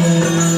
ಅಲ್ಲ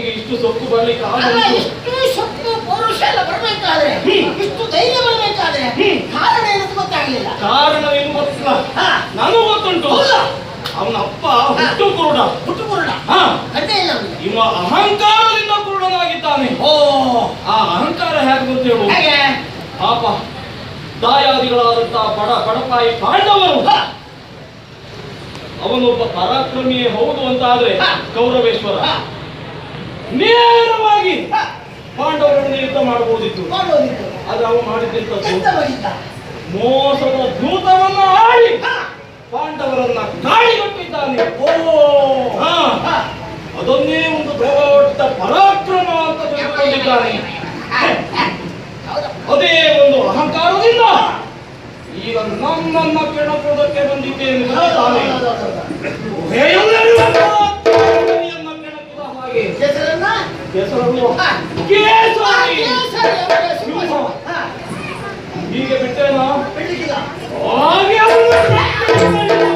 ಅವನಿಗೆ ಇಷ್ಟು ಸೊಕ್ಕು ಬರ್ಲಿಕ್ಕೆ ಅಲ್ಲ ಆಗ ಇಷ್ಟು ಶಕ್ತಿ ಪೌರುಷ ಎಲ್ಲ ಬರ್ಬೇಕಾದ್ರೆ ಹ್ಮ್. ಇಷ್ಟು ಧೈರ್ಯ ಬರ್ಬೇಕಾದ್ರೆ ಹ್ಮ್. ಕಾರಣ ಏನಂತ ಗೊತ್ತಾಗ್ಲಿಲ್ಲ. ಕಾರಣ ಏನು ಗೊತ್ತಿಲ್ಲ. ಹಾ, ನನಗೂ ಗೊತ್ತುಂಟು. ಹೌದಾ? ಅವನ ಅಪ್ಪ ಹುಟ್ಟು ಕುರುಡ ಹುಟ್ಟು ಕುರುಡ ಹಾ ಇಲ್ಲ ಅವನಿಗೆ. ಇವ ಅಹಂಕಾರದಿಂದ ಕುರುಡನಾಗಿದ್ದಾನೆ. ಓ. ಆ ಅಹಂಕಾರ ಹೇಗೆ ಗೊತ್ತೇಳು ಹೇಗೆ? ಪಾಪ ದಾಯಾದಿಗಳಾದಂತಹ ಬಡ ಬಡಪಾಯಿ ಪಾಂಡವರು. ಹಾ, ಅವನೊಬ್ಬ ಪರಾಕ್ರಮಿಯೇ ಹೌದು ಅಂತ ಆದ್ರೆ ಹಾ. ಕೌರವೇಶ್ವರ ಹಾ, ನೇರವಾಗಿ ಪಾಂಡವರನ್ನು ಯುದ್ಧ ಮಾಡಬಹುದಿತ್ತು. ಅದು ಆದ್ರೆ ಅವನು ಮಾಡಿದ್ದಂಥದ್ದು ಎಂತ ಮಾಡಿದ್ದ ಮೋಸದ ದೂತವನ್ನ ಆಡಿ ಪಾಂಡವರನ್ನ ಕಾಳಿಗಟ್ಟಿದ್ದಾನೆ ಓ! ಅದನ್ನೇ ಒಂದು ದೊಡ್ಡ ಪರಾಕ್ರಮ ಅಂತ ತಿಳ್ಕೊಂಡಿದ್ದಾನೆ ಅದೇ ಒಂದು ಅಹಂಕಾರದಿಂದ ಈಗ ನಮ್ಮನ್ನ ಕೆಣಕೋದಕ್ಕೆ ಬಂದಿದ್ದೇನೆ. 예, 개설했나? 개설하고 아, 개설이! 아, 개설이! 아. 이게 몇 대나? 1 2가 어게 없는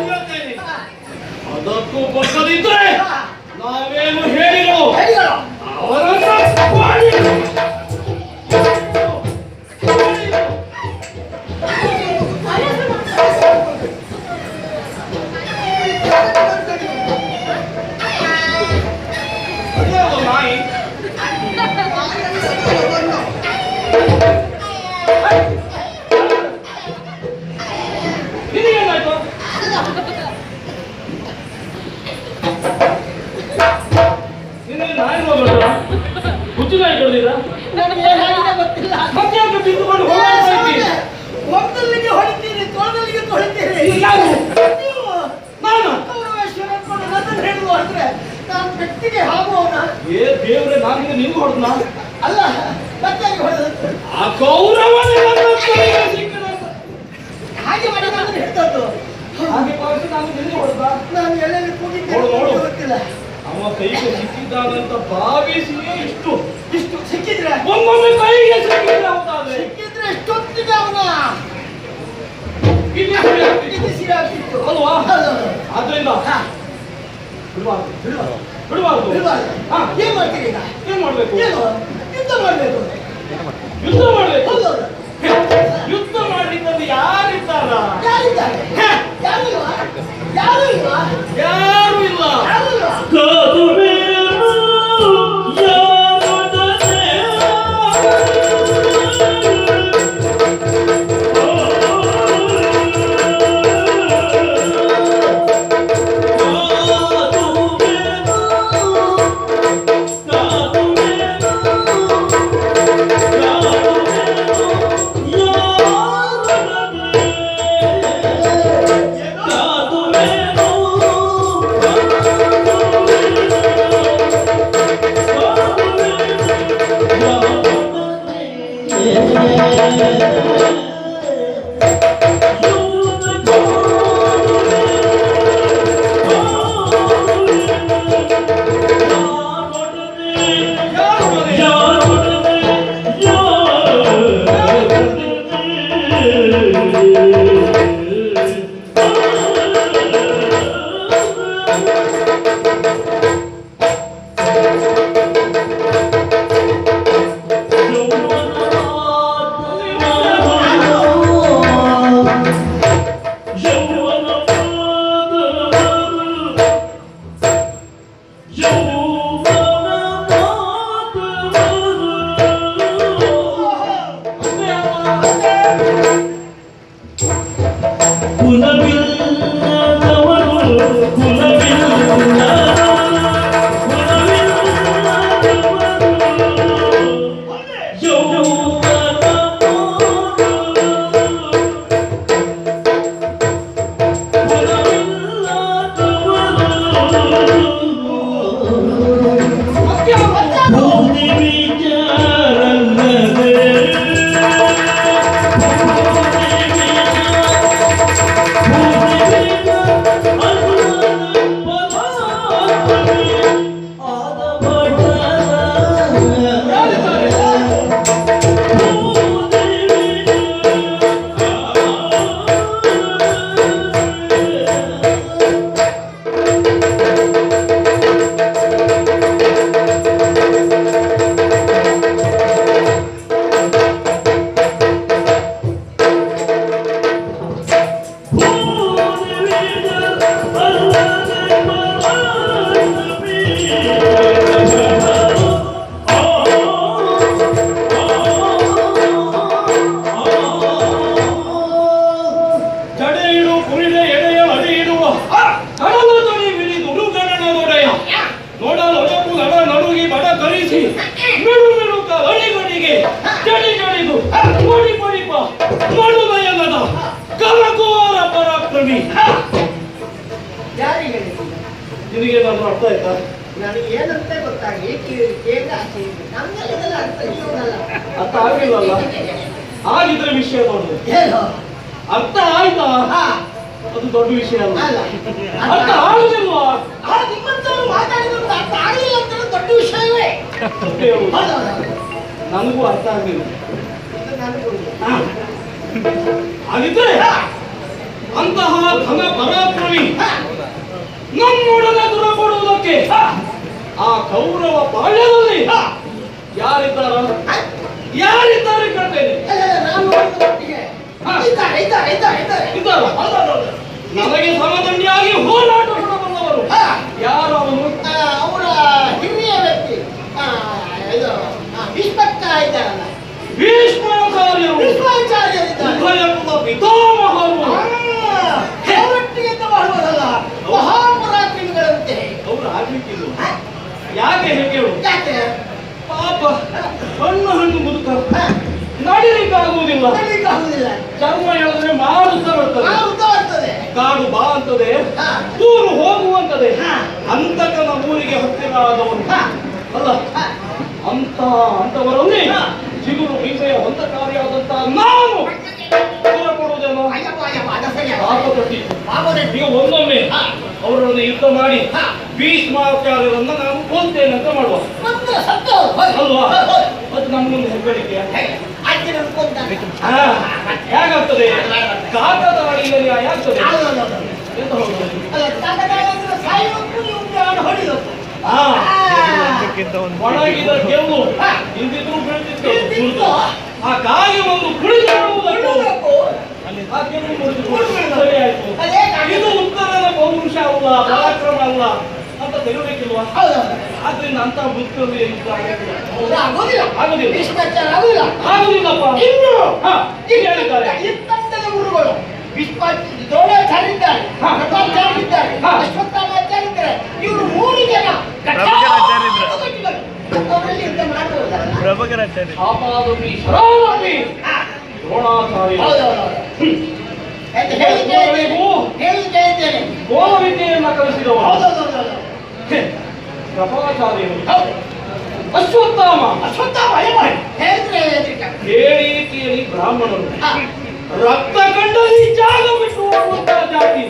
ನನಗೆ ಗೊತ್ತಿಲ್ಲ. ಯಾಕೆ ಬಿದ್ದುಕೊಂಡು ಹೋಗ್ತಾ ಇದ್ದಿ? ಒತ್ತಲ್ಲಿಗೆ ಹೊಡಿತೀರಿ ತೋಳದಲ್ಲಿಗೆ ತೊಳಿತೀರಿ ನಾನು ಕೌರವೇಶ್ವರ ಅನ್ಕೊಂಡು ನನ್ನನ್ನು ಆಗುವವನ ಏ ದೇವ್ರೆ ನಾನೀಗ ನಿನ್ಗೆ ಹೊಡೆದ್ನ ಅಲ್ಲ ಮತ್ತೆ ಹೊಡೆದದ್ದು ಆ ಕೌರವನೇ ಹಾಗೆ ಮಾಡಿ ನಾನು ಹಾಗೆ ಭಾವಿಸಿ ನಾನು ಹೊಡೆದ ನಾನು ಎಲ್ಲೆಲ್ಲಿ ಕೂಗಿದ್ದೆ. ಗೊತ್ತಿಲ್ಲ ಅವ ಕೈಗೆ ಸಿಕ್ಕಿದ್ದಾನಂತ ಭಾವಿಸಿಯೇ ಇಷ್ಟು. ಇಷ್ಟು ಸಿಕ್ಕಿದ್ರೆ ಒಮ್ಮೊಮ್ಮೆ ಕೈಗೆ ಸಿಕ್ಕಿದ್ರೆ ಅರ್ಥ ಆಗಲಿಲ್ಲ ಅರ್ಥ ಆಗಿಲ್ವಲ್ಲ? ಆಗಿದ್ರೆ ವಿಷಯ ನೋಡಿದ್ರೆ ಏನು ಅರ್ಥ ಆಯ್ತಾ? ಅದು ದೊಡ್ಡ ವಿಷಯ ಅಲ್ಲ. ಅರ್ಥ ಆಗಲಿಲ್ವಾ ಆ ನಿಮ್ಮಂತವ್ರು ಮಾತಾಡಿದ್ರು ಅರ್ಥ ಆಗಲಿಲ್ಲ ಅಂತ ದೊಡ್ಡ ವಿಷಯವೇ. ನನಗೂ ಅರ್ಥ ಆಗಲಿಲ್ಲ ಆಗಿದ್ರೆ ಅಂತಹ ಧನ ಪರಾಕ್ರಮಿ ನಮ್ಮೊಡನೆ ದೂರ ಕೊಡುವುದಕ್ಕೆ ಆ ಕೌರವ ಬಾಳ್ಯದಲ್ಲಿ. ಯಾರಿದ್ದಾರ. ಯಾರಿದ್ದಾರೆ ಕೇಳ್ತೇನೆ ನನಗೆ ಸಮದಂಡಿಯಾಗಿ ಹೋರಾಟ ಬಂದವರು. ಯಾರು ಅವನು? ಅವರ ಹಿರಿಯ ವ್ಯಕ್ತಿ. ಭೀಷ್ಮಕ್ಕ ಇದ್ದಾರಲ್ಲ ಭೀಷ್ಮಾಚಾರ್ಯರು ಭೀಷ್ಮಾಚಾರ್ಯರಿದ್ದಾರೆ ಪಿತಾಮಹರು ಅವರೊಟ್ಟಿಗೆ ಅಂತ ಮಾಡುವುದಲ್ಲ ಮಹಾಪರಾಕ್ರಮಿಗಳಂತೆ ಅವರು ಆಗ್ಲಿಕ್ಕಿಲ್ಲ ಯಾಕೆ ಹೇಗೆ? ಯಾಕೆ? ಪಾಪ ಹಣ್ಣು ಹಣ್ಣು ಮುದುಕ ನಡಿಲಿಕ್ಕಾಗುವುದಿಲ್ಲ. ಚರ್ಮ ಹೇಳಿದ್ರೆ ಮಾಡುತ್ತಾ ಬರ್ತದೆ. ಕಾಡು ಬಾ ಅಂತದೆ. ಊರು ಹೋಗುವಂತದೆ. ಅಂತಕನ ಊರಿಗೆ ಹತ್ತಿರ ಆದವನು. ಅಲ್ಲ. ಅಂತ ಅಂತ ಅಂತವರಲ್ಲಿ ಹಾ. ಚಿಗುರು ಮೀಸೆಯ ಹೊಂದಕಾರಿಯಾದಂತ ನಾನು ದೂರ ಕೊಡುವುದೇನೋ? ಪಾಪ ತಟ್ಟಿತ್ತು ಈಗ ಒಂದೊಮ್ಮೆ ಅವರನ್ನು ಯುದ್ಧ ಮಾಡಿ. ಭೀಷ್ಮಾಚಾರ್ಯರನ್ನ ನಾವು ಕೊಲ್ತೇನೆ ಅಂತ ಮಾಡುವ. ಮತ್ತೆ ಸತ್ತು. ಅಲ್ವಾ. ಅದು ನಮಗೊಂದು ಹೆಗ್ಗಳಿಕೆ ಹೇಗಾಗ್ತದೆ? ಕಾಕದ ಅಡಿಯಲ್ಲಿ ಆಗ್ತದೆ? ಒಣಗಿದ ಹೌದು, ಹೌದು. ಬೆಳೆದಿತ್ತು ಹೌದು? ಅಲ್ಲ, ತಂದೆತಾಯಿಯಂದ್ರು ಸಾಯುವಷ್ಟು ನೀವು ಪ್ರಾಣ ಹೊಡಿಬೇಕು. ಹಾ ಆ. ಒಣಗಿದ ಕೆಲ್ಲು ಹಾ. ಇಂದಿದ್ರು ಬೀಳ್ತಿತ್ತು ಬೀಳ್ತಿತ್ತು. ಆ ಕಾಗೆ ಒಂದು ಕುಳಿತುಕೊಳ್ಳುವುದನ್ನು ಹೊಡಿಬೇಕು. ಆ ಕೆಲ್ಲು ಮುರಿದು ಸರಿ ಆಯ್ತು ಅದೇ ಕಾಗೆ. ಇದು ಉತ್ತರದ ಪೌರುಷ ಅಲ್ಲ ಪರಾಕ್ರಮ ಅಲ್ಲ ಅಂತ ಹೌದು. ಆದ್ರಿಂದ ಅಂತ ಯುದ್ಧ ಆಗೋದಿಲ್ಲ. ಆಗೋದಿಲ್ಲ. ಭೀಷ್ಮಾಚಾರ್ಯ ಆಗೋದಿಲ್ಲ. ಆಗುದಿಲ್ಲಪ್ಪ ಇನ್ನು ಹಾ ಏನು ಹೇಳಿದ್ದಾರೆ ಇತ್ತಂತದ ಗುರುಗಳು ಇದ್ದಾರೆ ಹಾ. ಅಶ್ವತ್ಥಾಮಾಚಾರ್ಯ ಇವರು ಮೂರು ಜನ. ಅವರಲ್ಲಿ ಯುದ್ಧ ಮಾಡುವುದಲ್ಲ ಪ್ರಭುಕರಾಚಾರ್ಯ ಶಾಪಾದಪಿ ಶರಾವಪಿ ಹಾ. ದ್ರೋಣಾಚಾರ್ಯ ಹೌದು, ಹೌದು, ಹೌದು. ಯಾಕೆ ಹೇಳಿ ಕೇಳಿದ್ದೇನೆ. ಹೇಳಿ ಕೇಳಿದ್ದೇನೆ. ಗೋಲ ವಿದ್ಯೆಯನ್ನ ಕಲಿಸಿದವರು ಹೌದು, ಹೌದು, ಹೌದು, ಹೌದು. ಹೇ, ಪ್ರಭಾಚಾರ್ಯರು. ಅಶ್ವತ್ಥಾಮ. ಅಶ್ವತ್ಥಾಮ ಕೇಳಿ ಬ್ರಾಹ್ಮಣರು. ರಕ್ತ ಕಂಡಲ್ಲಿ ಜಾಗ ಬಿಟ್ಟು ಹೋಗುವಂತಹ ಜಾತಿ.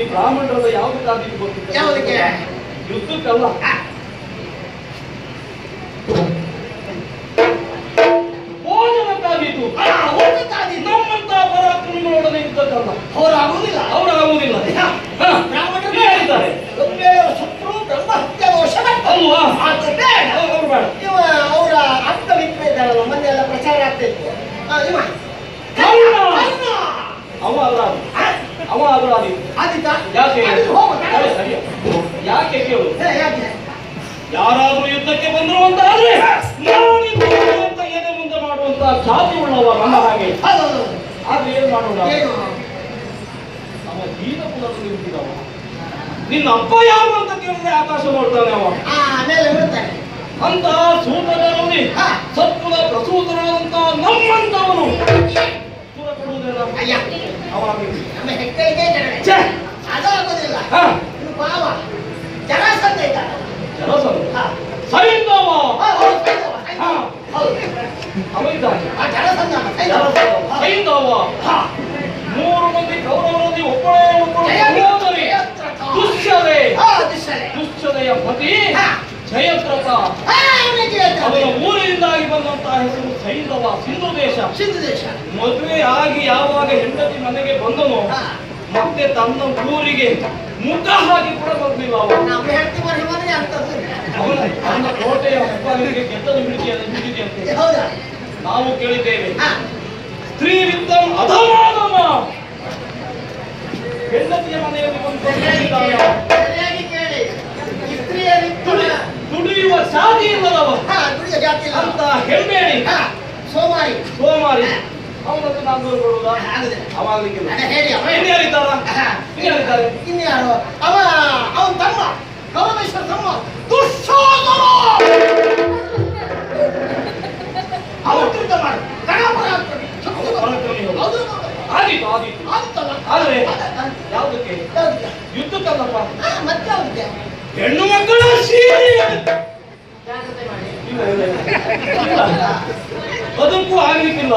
ಈ ಬ್ರಾಹ್ಮಣರದ ಯಾವ ಜಾತಿ ಗೊತ್ತಿಲ್ಲ. ಯುದ್ಧ ಯುದ್ಧಕ್ಕಲ್ಲ. ಅವ ಅಪರಾಧಿ ಅವ ಅಪರಾಧಿ? ಯಾಕೆ. ಯಾಕೆ? ಕೇಳು? ಯಾರಾದ್ರೂ ಯುದ್ಧಕ್ಕೆ ಬಂದ್ರು ಅಂತ ಆದ್ರೆ ಅಂತ ಏನೇ ಮುಂದೆ ಮಾಡುವಂತ ಜಾತಿ ಉಳ್ಳವ ನಮ್ಮ ಹಾಗೆ. ಆದ್ರೆ ಏನ್ ಮಾಡೋಣ? ಅವ ದೀನ ಕುಲದ ನಿಂತಿದವ ನಿನ್ನ ಅಪ್ಪ ಯಾರು ಅಂತ ಕೇಳಿದ್ರೆ ಆಕಾಶ ನೋಡ್ತಾನೆ ಅವ. ಅಂತ ಸೂತರಲ್ಲಿ ಹಾ. ಪ್ರಸೂತನಾದಂತಹ ನಮ್ಮಂತವನು. ಮೂರು ಮಂದಿ ಕೌರವರಲ್ಲಿ ಒಬ್ಬಳೇ ಒಬ್ಬಳು. ದುಶ್ಯದೆ. ದುಶ್ಯದೆಯ ಪತಿ. ಹಾ. ಅವರ ಊರಿನಿಂದಾಗಿ ಬಂದಂತಹ ಹೆಸರು ಸೈಂಧವ ಸಿಂಧು ದೇಶ ಸಿಂಧು ದೇಶ ಮದುವೆ ಆಗಿ ಯಾವಾಗ ಹೆಂಡತಿ ಮನೆಗೆ ಬಂದನು. ಮತ್ತೆ ತನ್ನ ಊರಿಗೆ ಮುಖ ಹಾಕಿ ಕೂಡ ಬಂದಿಲ್ಲ ಅವನ. ಕೋಟೆಯ ಹೆಬ್ಬಾಗಿಲಿಗೆ ಗೆದ್ದಲು ಬಿಡಿದೆಯಂತೆ ಹೌದಾ? ನಾವು ಕೇಳಿದ್ದೇವೆ. ಸ್ತ್ರೀ ವಿತ್ತಂ ಅಧಮಾನಮ ಹೆಂಡತಿಯ ಮನೆಯಲ್ಲಿ ಬಂದು ದುಡಿಯುವ ಸಾಧಿ ಇಲ್ಲದವ ಹಾ ಜಾತಿ ಇಲ್ಲ. ಅಂತ ಹೆಮ್ಮೇಳಿ ಸೋಮಾರಿ. ಸೋಮಾರಿ. ಅವನದ್ದು ನಾನು ದೂರ ಕೊಡುವುದಾ? ಅವಾಗಲಿಕ್ಕಿಲ್ಲ ಹೇಳಿ ಇನ್ಯಾರು? ಅವ ಅವನ ತಮ್ಮ. ಗೌರವೇಶ್ವರ ತಮ್ಮ. ಮಾಡು? ಆದ್ರೆ ಯಾಕೆ ಯಾವ್ದಕ್ಕೆ? ಯುದ್ಧಕ್ಕಲ್ಲಪ್ಪ. ಮತ್ತೆ ಯಾವ್ದಕ್ಕೆ? ಹೆಣ್ಣು ಮಕ್ಕಳು. ಇಲ್ಲ, ಇಲ್ಲ, ಇಲ್ಲ. ಇಲ್ಲ. ಅದಕ್ಕೂ ಆಗ್ಲಿಕ್ಕಿಲ್ಲ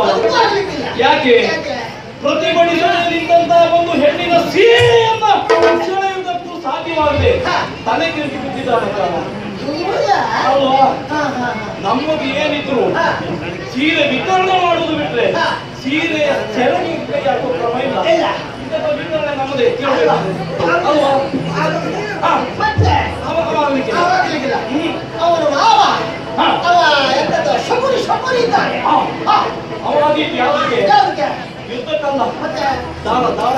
ಯಾಕೆ? ಪ್ರತಿಭಟಿಸಲು ನಿಂತಹ ಒಂದು ಹೆಣ್ಣಿನ ಸೀರೆಯನ್ನ ಸಾಧ್ಯವಾಗದೆ. ತಲೆ. ಹೌದಾ? ಅಲ್ವಾ. ನಮ್ಮದು ಏನಿದ್ರು ಸೀರೆ ವಿತರಣೆ ಮಾಡುವುದು ಬಿಟ್ರೆ. ಸೀರೆಯ ಕೈ ಹಾಕುವ ಕ್ರಮ ಇಲ್ಲ ಇಲ್ಲ. ವಿತರಣೆ ನಮ್ಮದೇ ಕೇಳಬೇಕು ಅಲ್ವಾ ಆಗ್ಲಿಕ್ಕಿಲ್ಲ. ಅವನು ಮಾವ. ಅವ ಎಂತದ್ದು ಶಕುನಿ ಶಕುನಿ ಇದ್ದಾನೆ. ಅವಾದೀತು ಯಾವುದಕ್ಕೆ ಯಾವ್ದಕ್ಕೆ? ಯುದ್ಧಕ್ಕಲ್ಲ ಮತ್ತೆ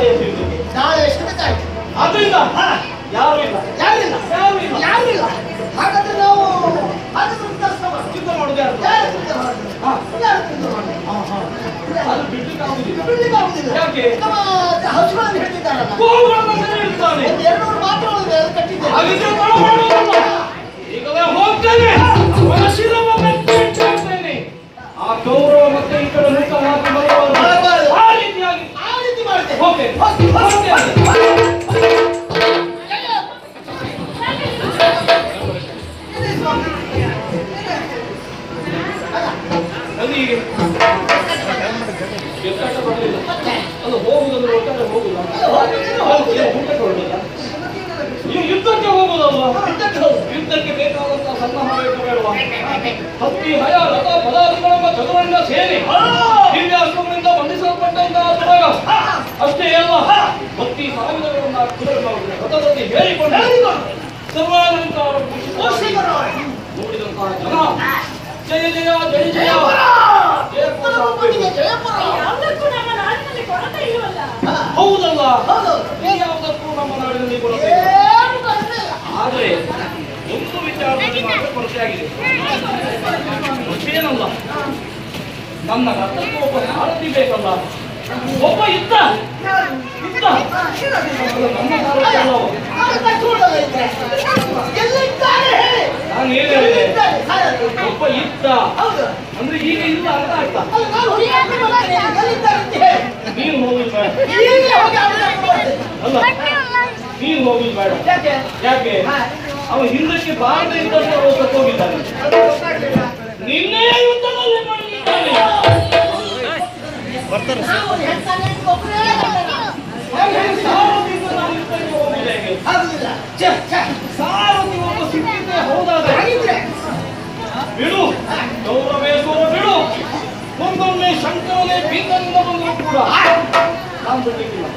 ಎಸೆಯುವುದಕ್ಕೆ ನಾಳೆ ಎಷ್ಟು ಬೇಕಾಯ್ತು ಆದ್ರಿಂದ ಹಾ. ಯಾರು ಇಲ್ಲ ಯಾರಿಲ್ಲ ಯಾರು ಇಲ್ಲ ಯಾರಿಲ್ಲ ಹಾಗಾದ್ರೆ ನಾವು ಹಾಗಾದ್ರೆ ಕೆಲಸ. ಯುದ್ಧ ಮಾಡುದು ಯಾರು ಯಾರು ಯುದ್ಧ ಮಾಡೋದು? ಹಾ. ಯಾರು ಯುದ್ಧ ಮಾಡೋದು? ನಮ್ಮ ಹಸುಗಳನ್ನು ಹಿಡಿತಾನೆ ಒಂದು ಎರಡು ಮಾತ್ರ ಕಟ್ಟಿದ್ದೇನೆ. ಈಗಲೇ ಹೋಗ್ತೇನೆ. ಆ ಗೌರವ ಮತ್ತೆ ಈ ಕಡೆ ಮುಖ ಹಾಕಿ ಬರಬಾರದು. ಆ ರೀತಿಯಾಗಿ ಆ ರೀತಿ ಮಾಡ್ತೇನೆ. ಹೋಗ್ತೇನೆ. ಹೋಗಿ, ಅದು ಹೋಗುದಂದ್ರೆ ಒಟ್ಟಾರೆ ಹೋಗುದ ಯುದ್ಧಕ್ಕೆ ಹೊರಡುದ ನೀವು ಯುದ್ಧಕ್ಕೆ ಹೋಗುದಲ್ವಾ ಯುದ್ಧಕ್ಕೆ ಹೋಗು. ಯುದ್ಧಕ್ಕೆ ಬೇಕಾದಂತಹ ಸನ್ನಾಹ ಬೇಕು ಬೇಡವಾ ಹತ್ತಿ ಹಯ ರಥ ಪದಾರ್ಥಗಳೆಂಬ ಚದುರಂಗ ಸೇನೆ ದಿವ್ಯಾಸ್ತ್ರಗಳಿಂದ ಬಂಧಿಸಲ್ಪಟ್ಟಂತಹ ತುರಗ ಅಷ್ಟೇ ಅಲ್ಲ ಭಕ್ತಿ ಸಾವಿರಗಳನ್ನ ಕುದುರೆ ರಥದಲ್ಲಿ ಹೇಳಿಕೊಂಡು ಸರ್ವಾಲಂಕಾರ ಶ್ರೀಗರು. ನೋಡಿದಂತಹ ಜನ ಜಯ ಜಯ ಜಯ ಜಯ ಕೊರತೆ ಹೌದಲ್ಲ ಯಾವುದಕ್ಕೂ ನಮ್ಮ ನಾಡಿನಲ್ಲಿ ಕೊರತೆ. ಆದರೆ ಒಂದು ವಿಚಾರದಲ್ಲಿ ಮಾತ್ರ ಕೊರತೆಯಾಗಿದೆ. ಏನಲ್ಲ ನನ್ನ ರಥಕ್ಕೆ ಒಬ್ಬ ಸಾರಥಿ ಬೇಕಲ್ಲ. ಒಬ್ಬ ಇದ್ದ? ಇದ್ದ? ನನ್ನ ಸಾರಥಿ. ಎಲ್ಲಿದ್ದಾರೆ? ನಾನು ಏನ್ ಹೇಳಿದೆ ಒಬ್ಬ ಇದ್ದ. ಅಂದ್ರೆ ಈಗ ಇಲ್ಲ ಅಂತ ಅರ್ಥ. ಅಂತ ಬೇಡ. ಅಲ್ಲ, ನೀನು ಹೋಗುದು ಯಾಕೆ? ಅವ ಹಿಂದಕ್ಕೆ ಬಾರದೆ ಇದ್ದಷ್ಟು ಅವ ಸತ್ತೋಗಿದ್ದಾನೆ. ನಿನ್ನೆ ಯುದ್ಧದಲ್ಲಿ. ಸಾರಥಿ ಬಿಡು. ಗೌರವೇ ಗೌರವ ಬಿಡು. ಒಂದೊಮ್ಮೆ ಶಂಕರನೇ ಬೀದರಿಂದ ಬಂದರೂ ಕೂಡ. ಬಿಡ್ಲಿಕ್ಕಿಲ್ಲ.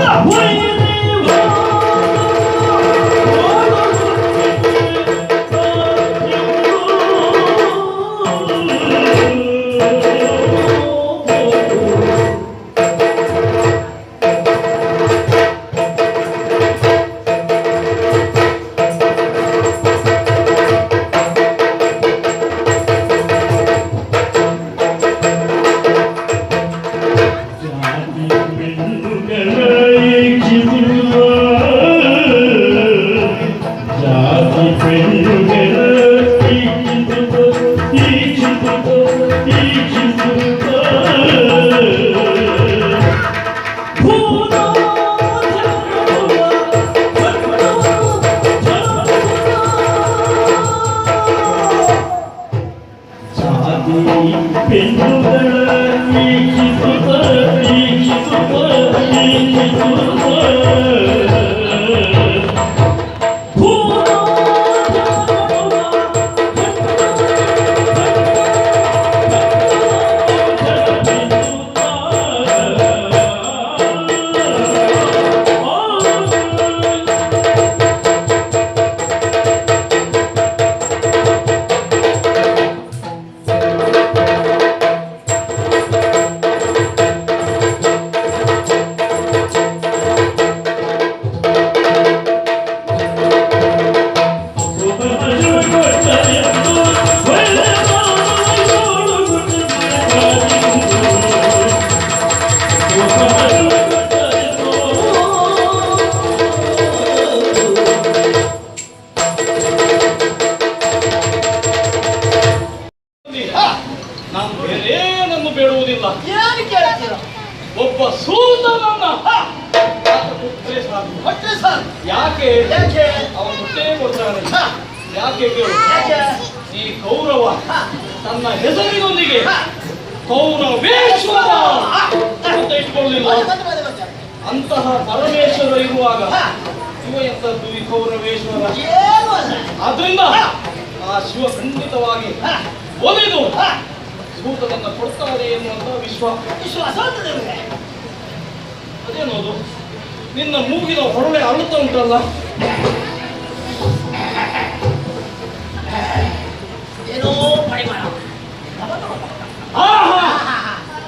ಜಾತಿ Oh, ¡Muerta ಕೌರವೇಶ್ವರ ಅಂತ ಇಟ್ಕೊಳ್ಳಿಲ್ಲ. ಅಂತಹ ಪರಮೇಶ್ವರ ಇರುವಾಗ ಶಿವ ಎಂತದ್ದು ಈ ಕೌರವೇಶ್ವರ ಏನೂ ಆದ್ರಿಂದ ಆ ಶಿವ ಖಂಡಿತವಾಗಿ. ಒಲಿದು ಹಾ. ಸೂತನನ್ನ ಕೊಡ್ತಾರೆ ಎನ್ನುವಂತ ವಿಶ್ವಾಸ ವಿಶ್ವಾಸ ಅದೇನೋದು ನಿನ್ನ ಮೂಗಿನ ಹೊರಳೆ ಅಳುತ್ತಾ ಉಂಟಲ್ಲ? ಏನೋ ಪರಿಮಾಣ.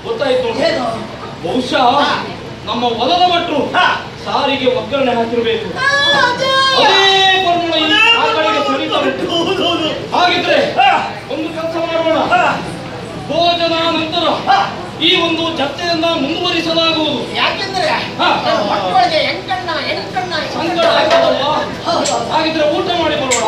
ಗೊತ್ತಾಯ್ತು. ಬಹುಶಃ ನಮ್ಮ ಹೊಲದ ಮಟ್ಟು ಸಾರಿಗೆ ಒಗ್ಗರಣೆ ಹಾಕಿರಬೇಕು. ಹಾಗಿದ್ರೆ ಒಂದು ಕೆಲಸ ಮಾಡೋಣ. ಭೋಜನ ನಂತರ ಈ ಒಂದು ಚರ್ಚೆಯನ್ನ ಮುಂದುವರಿಸಲಾಗುವುದು. ಯಾಕೆಂದ್ರೆ ಹಾಗಿದ್ರೆ ಊಟ ಮಾಡಿ ಬರೋಣ.